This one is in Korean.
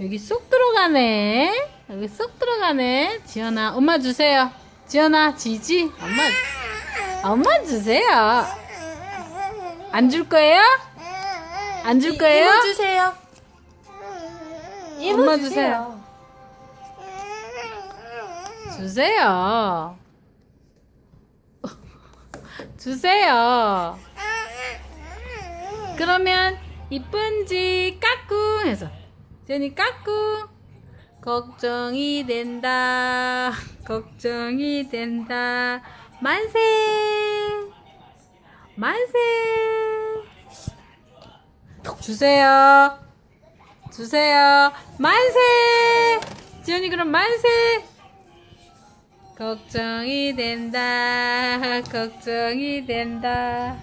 여기 쏙 들어가네. 여기 쏙 들어가네. 지연아, 엄마 주세요. 지연아, 지지. 엄마, 엄마 주세요. 안 줄 거예요? 안 줄 거예요? 이모 주세요. 이모 엄마 주세요. 주세요. 주세요. 그러면 이쁜지 까 꿍 해서. 제니 까꿍. 걱정이 된다. 걱정이 된다. 만세. 만세. 주세요. 주세요. 만세. 지연이 그럼 만세. 걱정이 된다. 걱정이 된다